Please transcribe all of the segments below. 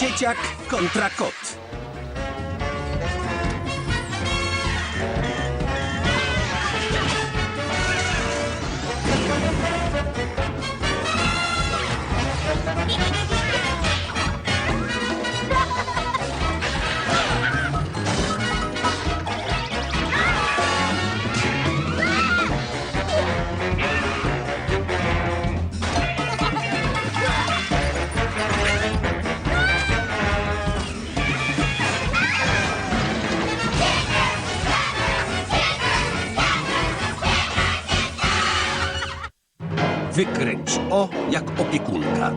Dzieciak kontra kot. Wykręć o jak opiekunka.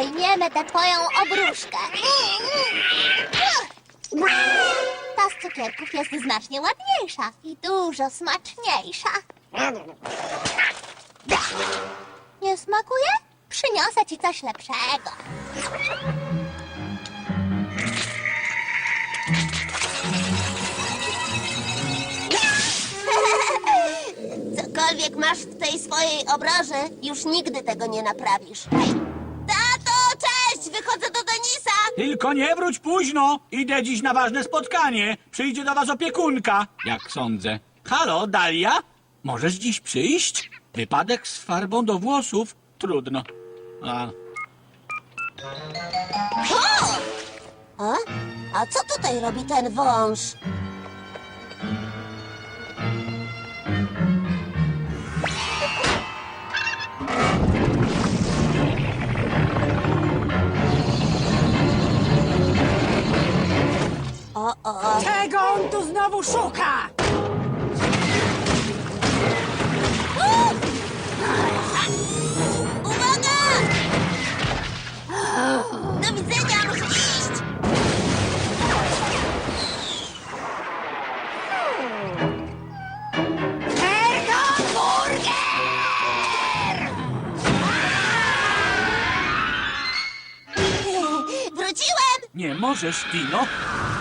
Zdejmiemy tę twoją obruszkę. Ta z cukierków jest znacznie ładniejsza i dużo smaczniejsza. Nie smakuje? Przyniosę ci coś lepszego. Cokolwiek masz w tej swojej obraże, już nigdy tego nie naprawisz. Tylko nie wróć późno. Idę dziś na ważne spotkanie. Przyjdzie do was opiekunka, jak sądzę. Halo, Dalia? Możesz dziś przyjść? Wypadek z farbą do włosów? Trudno. A, A? A co tutaj robi ten wąż? Znowu szuka? Uwaga! Do widzenia, muszę iść! Ergon Burger! Wróciłem! nie możesz, Tino.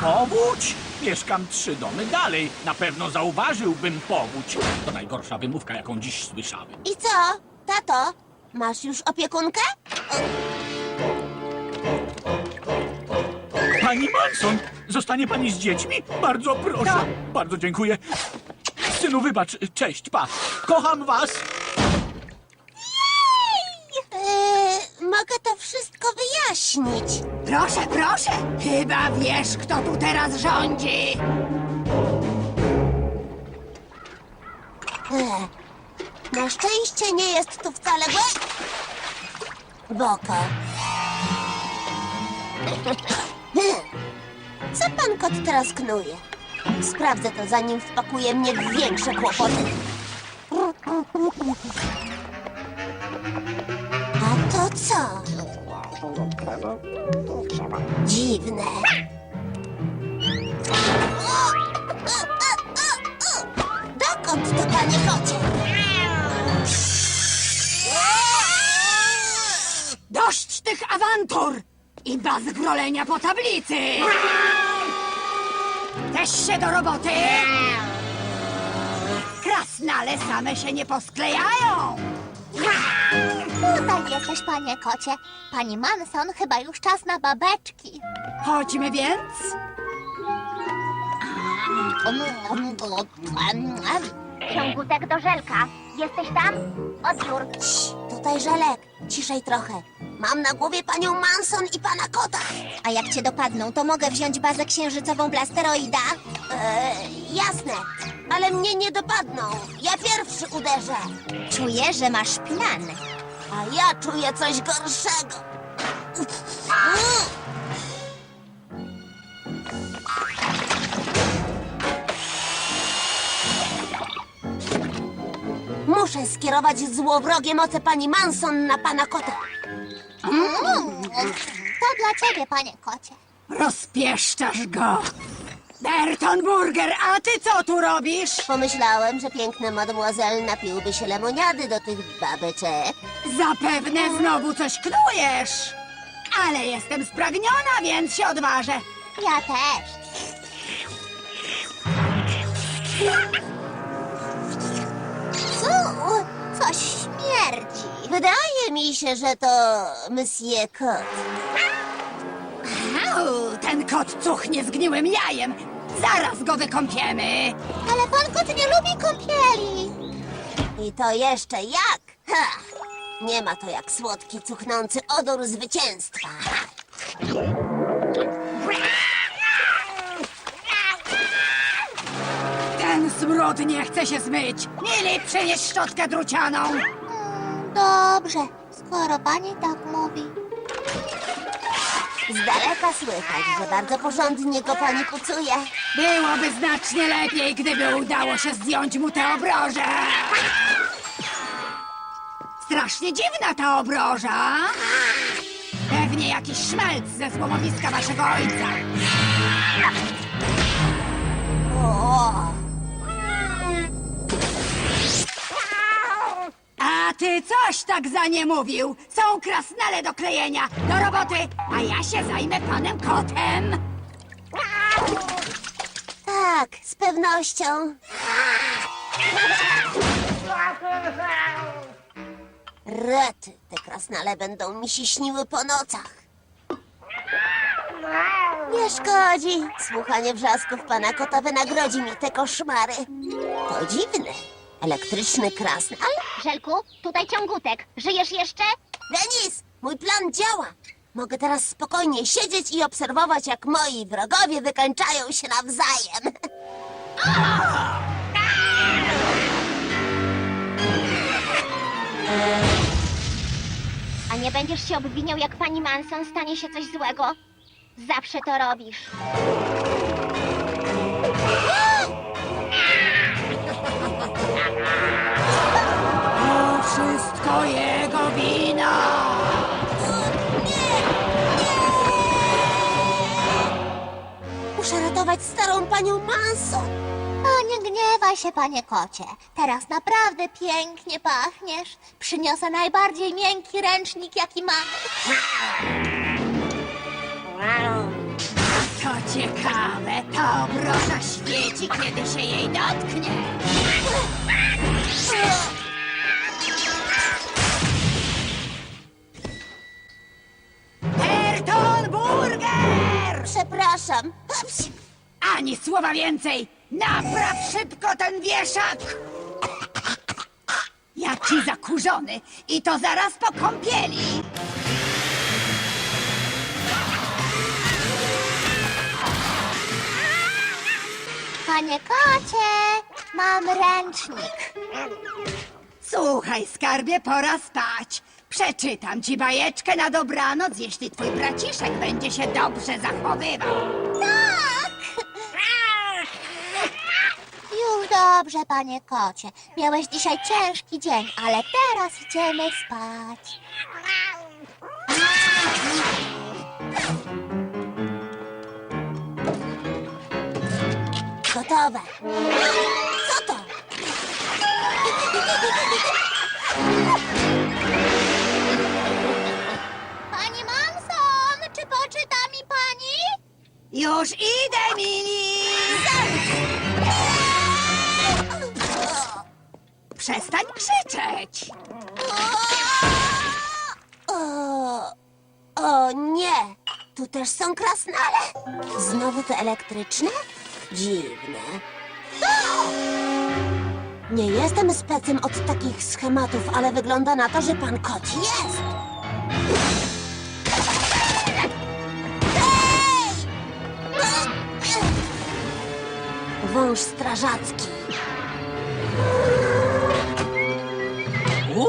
Powódź? Mieszkam trzy domy dalej. Na pewno zauważyłbym powódź. To najgorsza wymówka, jaką dziś słyszałem. I co? Tato, masz już opiekunkę? Pani Manson, zostanie pani z dziećmi? Bardzo proszę. Bardzo dziękuję. Synu, wybacz. Cześć, pa. Kocham was. Eee, mogę to wszystko Proszę, proszę! Chyba wiesz, kto tu teraz rządzi! Eee, na szczęście nie jest tu wcale głę... Boko. Co pan kot teraz knuje? Sprawdzę to, zanim wpakuje mnie w większe kłopoty. A to co? Dziwne. Dokąd to, panie kocie? Dość tych awantur! I bazgrolenia po tablicy! Też się do roboty! Krasnale same się nie posklejają! Tutaj jesteś, panie kocie. Pani Manson chyba już czas na babeczki. Chodźmy więc! Ciągutek do żelka. Jesteś tam? Odbiór. Tutaj żelek. Ciszej trochę. Mam na głowie panią Manson i pana kota. A jak cię dopadną, to mogę wziąć bazę księżycową blasteroida? Eee, jasne. Ale mnie nie dopadną. Ja pierwszy uderzę. Czuję, że masz plan. A ja czuję coś gorszego. Muszę skierować złowrogie moce pani Manson na pana kota. To dla ciebie, panie kocie. Rozpieszczasz go! Berton Burger, a ty co tu robisz? Pomyślałem, że piękna mademoiselle napiłby się lemoniady do tych babeczek. Zapewne znowu coś knujesz. Ale jestem spragniona, więc się odważę. Ja też. Fu, coś śmierdzi. Wydaje mi się, że to Monsieur Kot. Au, ten kot cuchnie zgniłym jajem. Zaraz go wykąpiemy. Ale pan kot nie lubi kąpieli. I to jeszcze jak? Ha! Nie ma to jak słodki, cuchnący odór zwycięstwa. Ten smród nie chce się zmyć. Mili, przynieś szczotkę drucianą. Dobrze, skoro pani tak mówi. Z daleka słychać, że bardzo porządnie go pani pucuje. Byłoby znacznie lepiej, gdyby udało się zdjąć mu tę obrożę. Strasznie dziwna ta obroża. Pewnie jakiś szmelc ze złomowiska waszego ojca. O, ty coś tak za nie mówił. Są krasnale do klejenia. Do roboty, a ja się zajmę panem kotem. tak, z pewnością. Rety, te krasnale będą mi się śniły po nocach. Nie szkodzi. Słuchanie wrzasków pana kota wynagrodzi mi te koszmary. To dziwne. Elektryczny krasnal? Żelku, tutaj ciągutek. Żyjesz jeszcze? Denis, mój plan działa. Mogę teraz spokojnie siedzieć i obserwować, jak moi wrogowie wykańczają się nawzajem. A nie będziesz się obwiniał, jak pani Manson stanie się coś złego? Zawsze to robisz. Wszystko jego wina. Muszę ratować starą panią Manson. O, nie gniewaj się, panie kocie. Teraz naprawdę pięknie pachniesz. Przyniosę najbardziej miękki ręcznik, jaki mam. To ciekawe, ta obroża świeci, kiedy się jej dotknie. Przepraszam. Ups. Ani słowa więcej! Napraw szybko ten wieszak! Jaki zakurzony! I to zaraz po kąpieli! Panie kocie, mam ręcznik. Słuchaj, skarbie, pora spać. Przeczytam ci bajeczkę na dobranoc, jeśli twój braciszek będzie się dobrze zachowywał. Tak! Już dobrze, panie kocie. Miałeś dzisiaj ciężki dzień, ale teraz idziemy spać. Gotowe. O nie! Tu też są krasnale. Znowu te elektryczne? Dziwne. Nie jestem specem od takich schematów, ale wygląda na to, że pan kot jest. Wąż strażacki. U?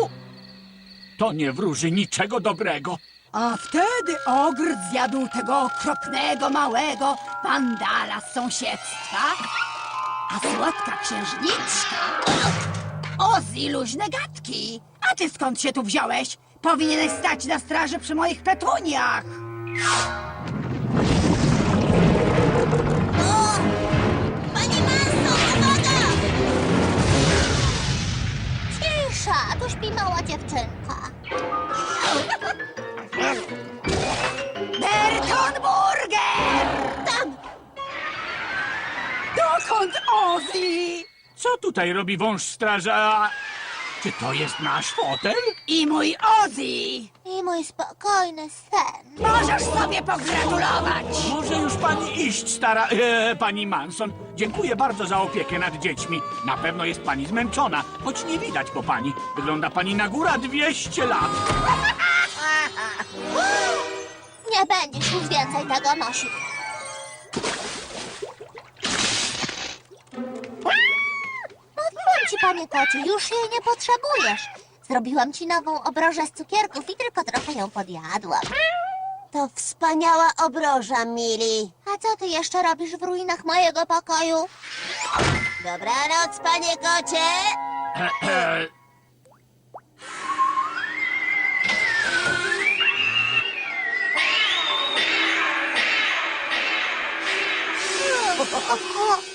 To nie wróży niczego dobrego. A wtedy ogr zjadł tego okropnego małego pandala z sąsiedztwa, a słodka księżniczka... Ozzy, luźne gadki! A ty skąd się tu wziąłeś? Powinieneś stać na straży przy moich petuniach! O! Panie Manso, uwaga! Tu śpi mała dziewczynka. Berton Burger! Tam! Dokąd Ozzy? Co tutaj robi wąż straża? Czy to jest nasz fotel? I mój Ozzy! I mój spokojny sen. Możesz sobie pogratulować! Może już pani iść, stara e, pani Manson. Dziękuję bardzo za opiekę nad dziećmi. Na pewno jest pani zmęczona, choć nie widać po pani. Wygląda pani na góra 200 lat. Nie będziesz już więcej tego nosił. Mówiłam ci, panie kocie, już jej nie potrzebujesz. Zrobiłam ci nową obrożę z cukierków i tylko trochę ją podjadłam. To wspaniała obroża, Mili. A co ty jeszcze robisz w ruinach mojego pokoju? Dobranoc, panie kocie. 啊